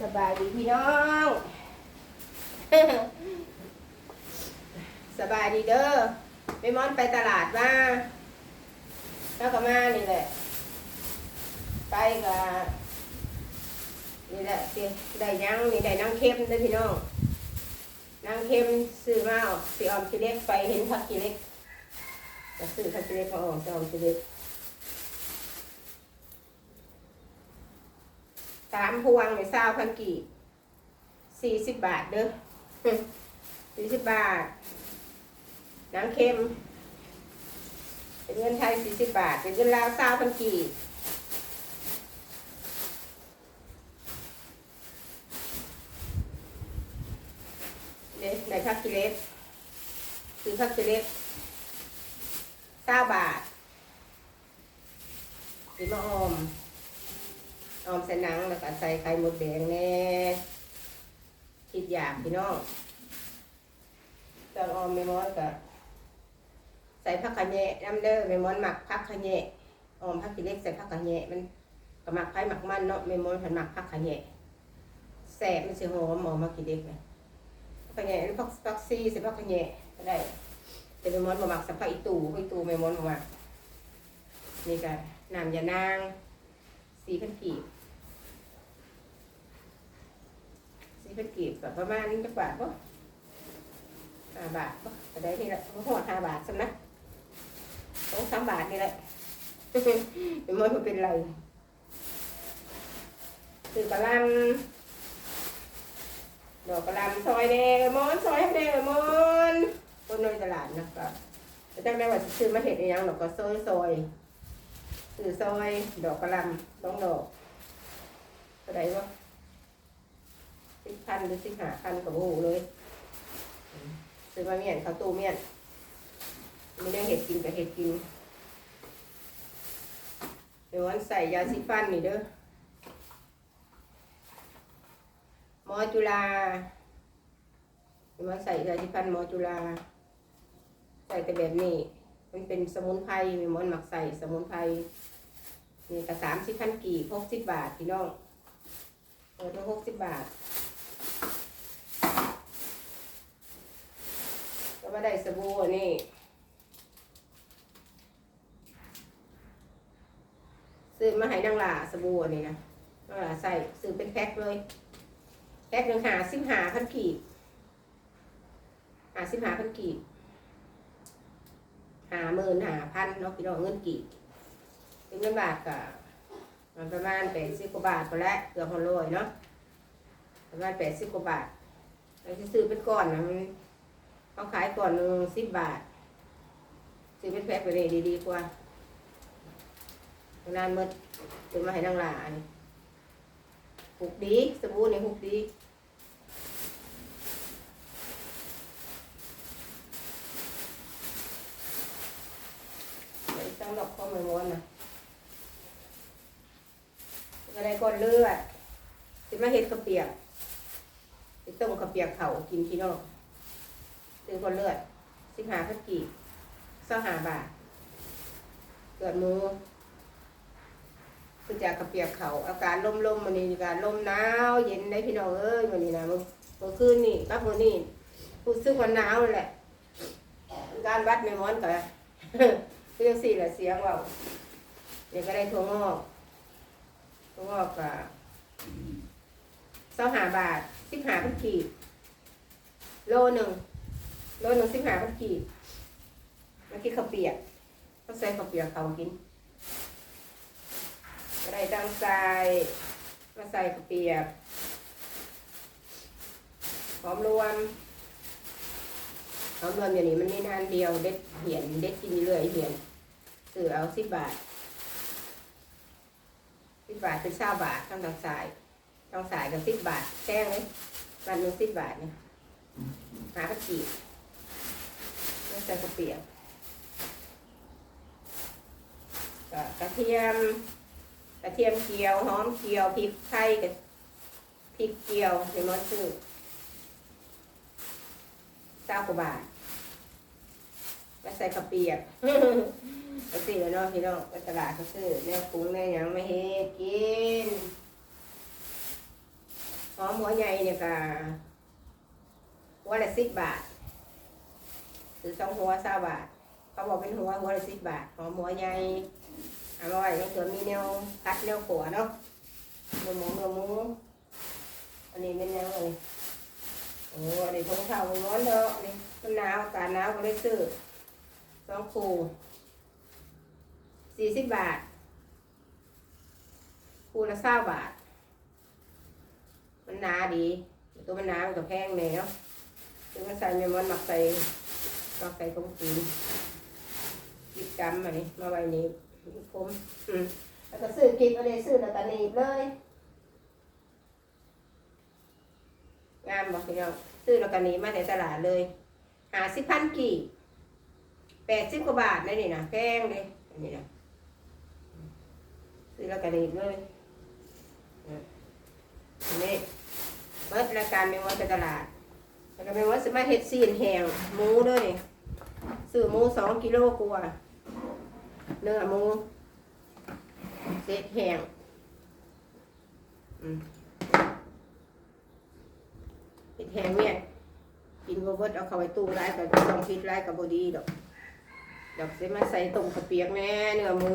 สบายดีพี่น้อง สบายดีเด้อไปมอนไปตลาดมาแล้วก็มานี่แหละ ไปกับนี่แหละสิได้ยังนี่ได้นั่งเค็มด้อพี่น้องนั่งเค็มซื้อมาเอาสิออมกิเล็กไปเห็นผักกิเล็กก็ซื้อผักกิเล็กมาออกจะออมกิเล็ก สามพวงในเศร้าพันกี่สี่สิบบาทเด้อสี่สิบบาท น้ำเค็ม เป็นเงินไทยสี่สิบบาท เป็นเงินลาวเศร้าพันกี่เด็ในพักกิเลสคือพักกิเลสเก้าบาทหรือมาออม ออมใส่หนังแล้วก็ใส่ไข่หมดแดงแน่คิดอยากพี่น้องตอนออมไม่มอนก็ใส่ผักขะแยะน้ำเด้อไม่มอนหมักผักขะแยะออมผักกิเล็กใส่ผักขะแยะมันก็หมักไผ่หมักมันเนาะไม่มอนผันหมักผักขะแยะแสบมันสิหอมหอมผักกิเล็กเลยผักขะแยะผักผักซีใส่ผักขะแยะก็ได้แต่ไม่มอนมาหมักสับผักอีตู่ผักอีตู่ไม่มอนมาหมักนี่ก็น้ำยานางสีพันกีบ สี่พันกีบก็ประมาณจักบาทปะห้าบาทปะก็ได้นี่แหละหอดห้าบาทสำนะสองสามบาทนี่แหละเป็นมันเป็นไรคือกระลำดอกกระลำซอยแดงมอนซอยแดงมอนต้นในตลาดนะครับแต่จังได้ว่าซื้อมาเห็ดยังดอกก็ซอยซอยซื้อซอย ดอกกระลำสองดอกก็ได้วะ พันหรือสิบห้าพันกับโอ้โหเลยซื้อมาเมียนเขาวตู้เมียนไม่ได้เห็ดกินกับเห็ดกินเดี๋ยววันใส่ยาสีฟันนี่เด้อหมอจุฬาเดี๋ยววันใส่ยาสีฟันหมอจุฬาใส่แต่แบบนี้มันเป็นสมุนไพรมีมอนหมักใส่สมุนไพรนี่ก็สามสิบพันกี่หกสิบบาทพี่น้องเออทั้งหกสิบบาท ก็มาได้สบู่อันนี้ซื้อมาให้นางหลาสบู่อันนี้นะนางหลาใส่ซื้อเป็นแพ็คเลยแพ็คหนึ่งหาสิบหาพันกีบหาสิบหาพันกีบหาหมื่นหาพันเนาะพี่น้องเงินกีบเป็นเงินบาทก็มันประมาณแปดสิบกว่าบาทพอแล้วเกือบพอรวยเนาะประมาณแปดสิบกว่าบาทเราจะซื้อเป็นก้อนนะมัน เขาขายก่อนหนึ่งสิบบาท ซื้อเป็นแพ็คไปเลยดีๆกว่านานหมดซื้อมาให้นางหลานหุกดีสบู่นี่หุกดีตั้งดอกข้อมือม้วนนะอะไรก่อนเลือดสิมาเห็ดกระเปียกสิต้มกระเปียกเขากินพี่นอง ซื้อคนเลือดสิบหาพันกีบเศร้าหาบาท เกิดมูคือจากกระเปียกเขาอาการลมลมๆมันนี่อาการลมหนาวเย็นได้พี่น้องเอ้ยมันนี่นะมันเมื่อคืนนี่รับมือนี่พูดซึ่งวันหนาวแหละ การวัดไม่ม้อนกันเรื่องสี่แหละเสียงว่าเดี๋ยวก็ได้ทั่วงอกทั่วงอกกับเศร้าหาบาทสิบหาพันกีบโลหนึ่ง โลหนึ่งสิบห้าพันกีบมากินข้าวเปียกก็ใส่ข้าวเปียกเขากินก็ได้ตั้งใจมาใส่ข้าวเปียกหอมรวมหอมรวมอย่างนี้มันมีนานเดียวเด็ดเหียนเด็ดกินเรื่อยเหียนซื้อเอาสิบบาทสิบบาทเป็นเช้าบาทต้องทางสายต้องสายกับสิบบาทแจ้งเลยวันหนึงสิบบาทเนี่ยหาพันกีบไม่ ใส่กระเปียกก็กระเทียม กระเทียมเจียวหอมเจียวพริกไทยกับพริกเจียวในมอนซื้อเก้ากว่าบาทก็ใส่กระเปียกก็ซื้อเนาะพี่น้องไปตลาดก็ซื้อแม่ปรุงแม่ยังไม่เฮ็ดกินหอมหัวใหญ่เนี่ยก็หัวละสิบบาท หรือสองหัวสาบาทเขาบอกเป็นหัวหัวละสิบบาทหอมหัวใหญ่อร่อยแล้วเกิดมีแนวคัดแนวขัวเนาะเนื้อหมูเนื้อหมูอันนี้เป็นยังไงโอ้อันนี้ทงเท้าร้อนเนาะนี่มันหนาวอากาศหนาวก็เลยซื้อสองคู่สี่สิบบาท คู่ละเศร้าบาท มันหนาดี ตัวมันหนามันก็แพงเลยเนาะถึงมันใส่เมมอนหมักใส่ มักใส่ตรงจีนกิบกำมานี่มาไว้นี่ผมอืมแล้วก็ซื้อกิบอะไรซื้อแล้วก็หนีบเลยงามบอกพี่น้องซื้อแล้วก็หนีบมาในตลาดเลยหาสิบพันกี่แปดสิบกว่าบาทเลยนี่นะแพงเลยอันนี้นะซื้อแล้วก็หนีบเลยอันนี้เปิดรายการไม่ว่าไปตลาด แล้วก็ไม่ว่าสมาเฮ็ดซีนแหงหมูด้วยนี่ซื้อหมูสองกิโลกว่าเนื้อหมูเศษแหงอืมเศษแหงเนี่ยกินบ่เบิดเอาเข้าไปตู้ไร้กับต้องคิดไร้กับบดีดอกดอกเสมาใส่ต้มกระเปียกแน่เนื้อหมู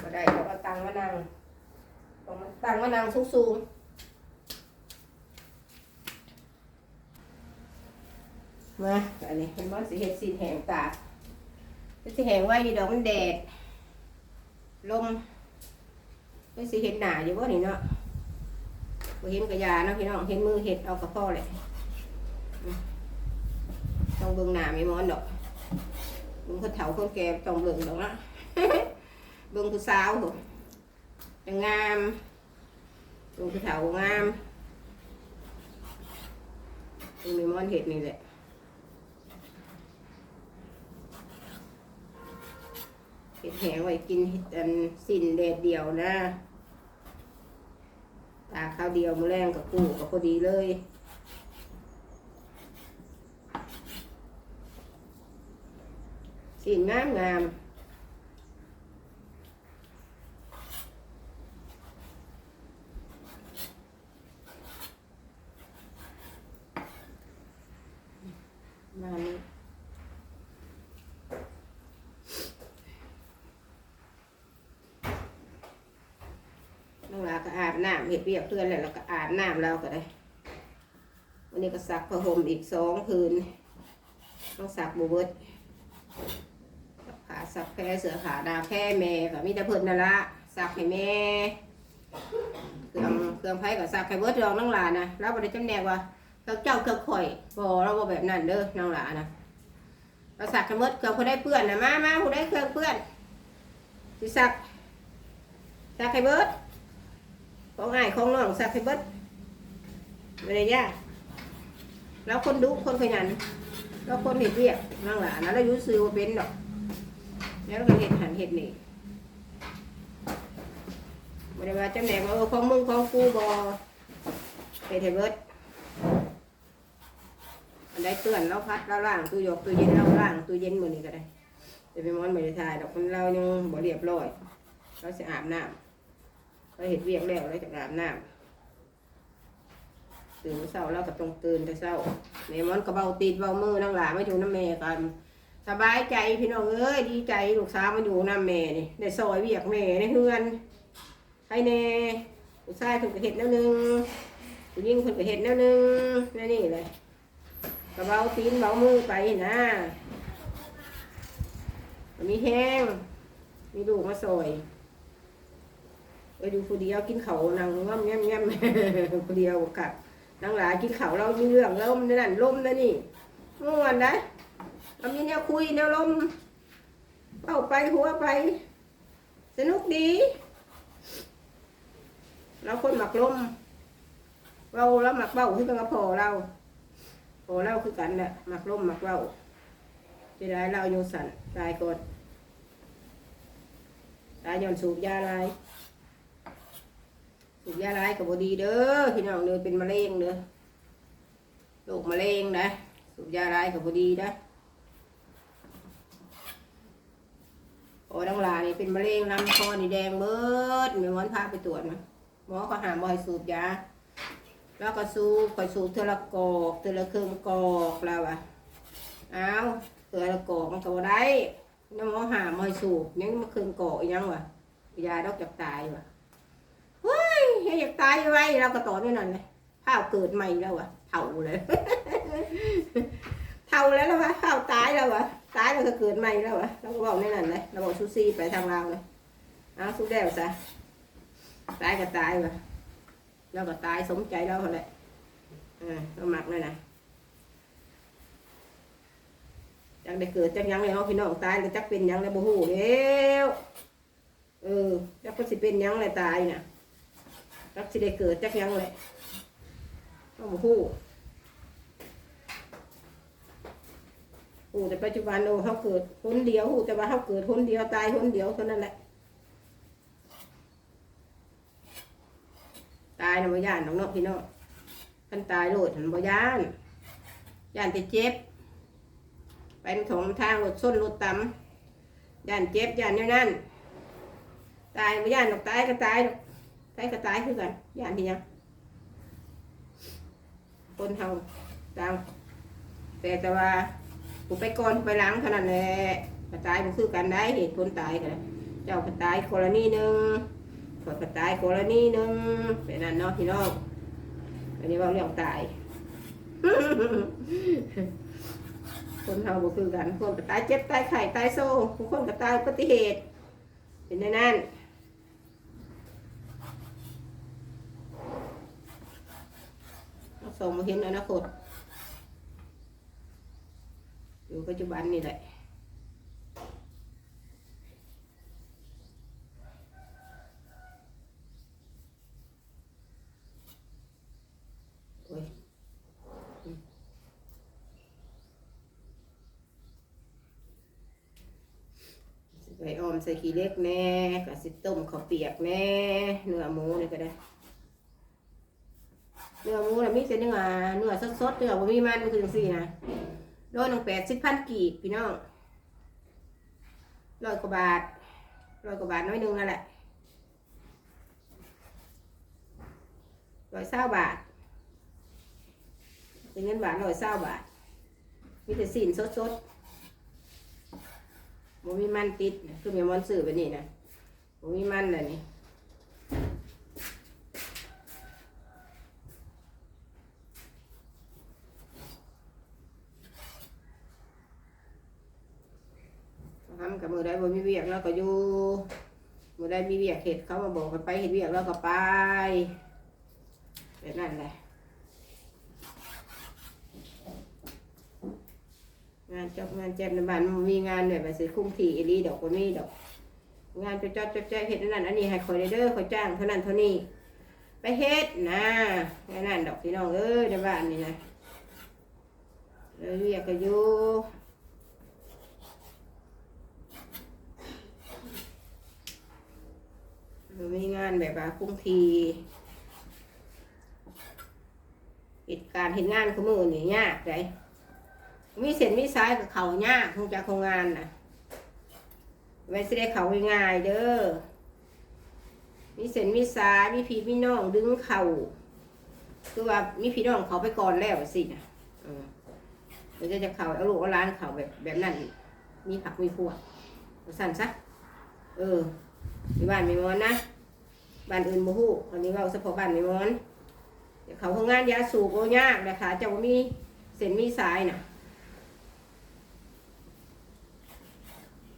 ก็ได้แล้วก็ตังมานั่ง ตรง มันตั้งมานางสูงๆมาอันนี้เป็นว่าสีเห็ดสีแหงตาสีแหงไว้ดีดอกมันแดด ลมไม่สีเห็ดหนาอยู่ว่านี่เนาะเห็นกระยาเนาะพี่น้องเห็นมือเห็ดเอากระพ่อเลยต้องเบิ่งหนาไม่มอนดอกเบิ่งคนเฒ่าคนแก่ต้องเบิ่งดอกนะเบิ่งผู้สาวพุ่นจะงาม ลงกระเถางามตรงนี้มันเห็ดนี่แหละเห็ดแหงไว้กินเห็ดอันสิ้นแดดเดียวนะตาข้าวเดียวมือแรงกับกูกับพอดีเลยสิ้นงามงาม มานี่น้องลาก็อาบน้ำเห็ดเปียกเพื่อนแล้วเราก็อาบน้ำเราก็ได้ วันนี้ก็ซักผ้าห่มอีกสองผืนต้องซักบูเบิดซักผ้าซักแพรเสือขาดาแพรแม่ก็มีแต่เพิ่นนั่นละซักให้แม่เครื่องเครื่องไผ่ก็ซักให้เบิดรองน้องหลานนะเราบริจำแนกว่า เครื่องเจ้าเครืองข่อยบอเราบ่แบบนั้นเด้อน้องหลานนะเราซักให้เบิดเครืองผู้ได้เปื้อนนะมามาผู้ได้เครื่องเปื้อนสิซักซักให้เบิดของอ้ายของน้องซักให้เบิดไม่ได้ยากแล้วคนดุคนขยันแล้วคนเห็ดเรียกนั่งหลานนะแล้วอยุซื้อว่าเป็นดอกแล้วก็เห็ดหันเห็ดนี่ไม่ได้ว่าจำแนกว่าเออของมึงของกูบอเห็ดให้เบิด อันใดเตือนเราพัดเราล่างตู้ยกตู้เย็นเราล่างตู้เย็นมือนี้ก็ได้แต่เป็นมอนไม่ได้ทายดอกคนเรายังบ่เรียบร้อยเราจะอาบน้ำเราเห็ดเวียกแล้วเราจะอาบน้ำตื่นเช้าเราก็ต้องตื่นแต่เช้าแม่มันก็เบาตีนเบามือนั่งหลาไม่อยู่น้ำแม่กันสบายใจพี่น้องเอ้ยดีใจลูกสาวมาอยู่น้ำแม่นี่ได้ซอยเวียกแม่ในเฮือนให้แน่ผู้ชายเพิ่นก็เห็ดแนวนึงผู้หญิงเพิ่นก็เห็ดแนวนึงนั่นี่เลย ก็เบาตีนเบามือไปนะมีแห้ง มีลูกมาซอยไปดูผู้เดียวกินเขานังง่ำแง่มแง่มผู้เดียวกับนังหลายกินเขาเรามีเรื่องแล้วมันนั่นลมนะนี่เมื่อวนได้เรามีแนวคุยแนวลมเอาไปหัวไป สนุกดีเราคนหมักลมเราเราหมักเบ้าที่เป็นกระพอเรา พอเราคือกันแหละมักลมมักเบ้าจะได้เราโยสันตายก่อนตายย้อนสูบยาอะไรสูบยาอะไรกับบดีเด้อพี่น้องเด้อเป็นมะเร็งเด้อโรคมะเร็งนะสูบยาอะไรกับบดีนะโอ้ดังลานี่เป็นมะเร็งลำคอนี่แดงเบิดแม่มอนพาไปตรวจนะหมอก็หามบ่ให้สูบยา แล้วก็สูบคอยสูบเทอละกอกเทอละเครึ่งกอกแล้วอะอ้าวเทอละกอกมันก็บ่ได้น้ำมอหามบ่ให้สูบยังมาครึ่งกอกอีหยังวะยาดอกจักตายวะเฮ้ยอยากตายไว้เราก็ต่อนี่นั่นเลยข้าวเกิดใหม่แล้ววะเท่าเลยเท่าแล้วแล้ววะข้าวตายแล้ววะตายแล้วก็เกิดใหม่แล้ววะเราก็บอกนี่นั่นเลยเราบอกซูซี่ไปทางเราเลยเอาสู้แด้วซะตายก็ตายวะ เราก็ตายสมใจเราเขาแหละอ่าเราหมักเลยนะจังได้เกิดจังยังเลยเนาะพี่น้องตายก็จักเป็นยังเลยบ่ฮู้แล้วเออจักก็สิเป็นยังเลยตายน่ะจักสิได้เกิดจักยังเลยเราบ่ฮู้ฮู้แต่ปัจจุบันโอ้เขาเกิดคนเดียวฮู้แต่ว่าเขาเกิดคนเดียวตายคนเดียวเท่านั้นแหละายนะบ่ย่านน้องเนาะพี่น้องท่านตายโลดหันบ่ย่านย่านแต่เจ็บ ไปถงทางรถส้นรถตำย่านเจ็บย่านแนวนั้นตายบ่ย่านดอกตายก็ตายดอกตายก็ตายคือกันย่านที่ยังคนเฮาตามแต่แต่ว่ากูไปก่อนไปหลังเท่านั้นแหละก็ตายบ่คือกันได้เหตุผลตายกันเจ้าก็ตายกรณีหนึ่ง ข่อยก็ตายกรณีหนึ่งเป็นนั่นเนาะพี่น้องอันนี้ว่าเรื่องตายคนเฮาบ่คือกันคนก็ตายเจ็บตายไข้ตายโซ่บางคนก็ตายอุบัติเหตุ เป็นในนั้นส่งมาเห็นอนาคตอยู่ปัจจุบันนี่แหละ โอ้ยอืมสิ ไปออมใส่ขี้เล็กแน่ก็สิต้มข้าวเปียกแน่เนื้อหมูนี่ก็ได้ เนื้อหมูน่ะมีแต่เนื้อเนื้อสดๆเนื้อบ่มีมันมันคือจังซี่นะโลหนึงแปดสิบพันกีบพี่น้องร้อยกว่าบาทร้อยกว่าบาทน้อยหนึงนั่นแหละร้อยเศร้าบาทเป็นเงินบาทร้อยเศร้าบาทมีแต่สินสดสดๆ บ่มีมันติดนะคือแมีมอนสื่อแบบนี้นะบ่มีมันเลยนี่ทำกับมือได้บ่มีเวียกแล้วก็อยู่มือได้มีเวียกเห็ดเขามาบอกให้ไปเห็ดเวียกแล้วก็ไปแบบนั้นแหละ งานจบงานแจ็บในบ้านมันมีงานแบบว่าสิคุ้มถี่อีหลีดอกก็มีดอก งานจดจดจดใจเฮ็ดอันนั่นอันนี้ให้คอยได้เด้อคอยจ้างเท่านั้นเท่านี้ ไปเฮ็ดนะแค่นั้นดอกพี่น้องเอ้ยในบ้านนี่นะแล้วเรียกก็อยู่มันมีงานแบบว่าคุ้มทีเหตุการณ์เห็นงานขมือนี่ยากเลย มีเส้นมีสายกับเขายากคงจะคงงานนะไว้สิได้เขาง่ายเด้อ มีเส้นมีสายมีพี่มีน้องดึงเข่าคือว่ามีพี่น้องเขาไปก่อนแล้วสินะเออเดี๋ยวจะจะเขาเอาลูกเอาล้านเขาแบบแบบนั้นมีผักมีพวกสั่นซะ เออที่บ้านมีมอนนะ บ้านอื่นบ่ฮู้คนนี้เราเฉพาะบ้านมีมอนเดี๋ยวเขาคงงานยาสูบโอยากนะคะเจ้าบ่มีเส้นมีสายน่ะ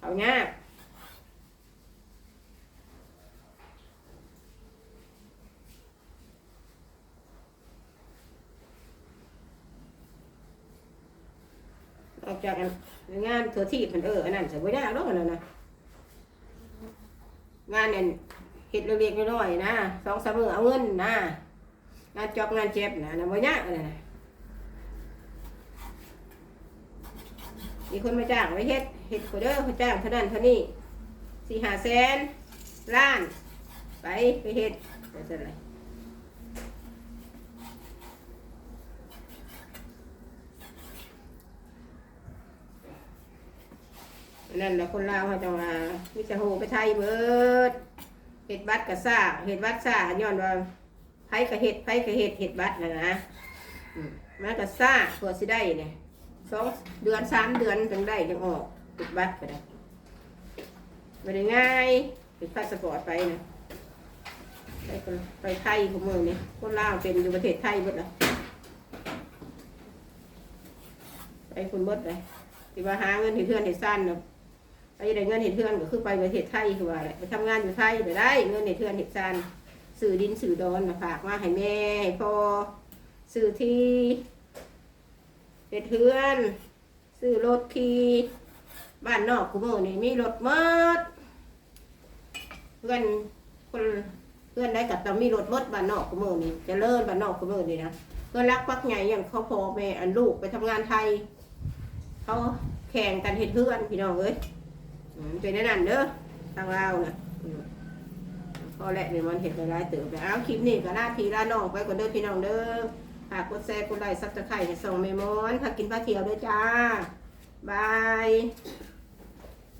เอาเนี้ยออกจากงานเธอที่มันเอออันนั้นจะไม่ยากหรอกอันนั้นนะงานเนี่ยเห็ดเล็กๆน้อยๆนะสองสามมือเอาเงินนะงานจอบงานเจ็บนะนะไม่ยากอันนั้นนะมีคนมาจ้างไว้เฮ็ด เฮ็ดก็เด้อเขาจ้างเท่านั้นเท่านี้สี่ห้าแสนล้าน ไปไปเฮ็ดแต่เท่าไรนั่นแหละคนลาวเขาจะมามิจะโหไปไทยเบิดเห็ดบัตรกับซ่าเห็ดบัตรซ่าย้อนว่าไผกับเห็ดไผกับเห็ดเห็ดบัตรนะนะมันกับซ่าเพื่อสิได้เนี่ยสองเดือนสามเดือนถึงได้ถึงออก เห็ดบัตรก็ได้ไม่ได้ง่ายเป็นพาสปอร์ตไปนะไปไปไทยของเมืองนี่คนลาวเป็นอยู่ประเทศไทยหมดละไปคนเบิดเลยที่ว่าหาเงินเห็ดเทือนเห็ดสั้นเนาะไปได้เงินเห็ดเทือนก็คือไปประเทศไทยคือว่าไปทำงานอยู่ไทยไปได้เงินเห็ดเทือนเห็ดสั้นสื่อดินสื่อดอนมาฝากมาให้แม่ให้พ่อสื่อที่เห็ดเทือนซื้อรถขี่ บ้านนอกกูมือนี่มีรถมดเพื่อนคนเพื่อนได้กับตามีรถมดบ้านนอกกูมือนี่จะเลิศบ้านนอกกูมือนี่นะเพื่อนรักปักใหญ่อย่างเขาพ่อแม่อันลูกไปทำงานไทย เขาแข่งกันเห็ดเพื่อนพี่น้องเอ้ยเป็นแน่นั่นเด้อทางเราเน่ะอืมพอแหละเนี่ยมันเห็ดหลายเติบแล้วเอาคลิปนี้ก็ลาพี่ลาน้องไปก่อนเด้อพี่น้องเด้อฝากกดแชร์กดไลค์ซับสไครต์ให้ส่งเมมอนพากินพาเที่ยวด้อจ้า บาย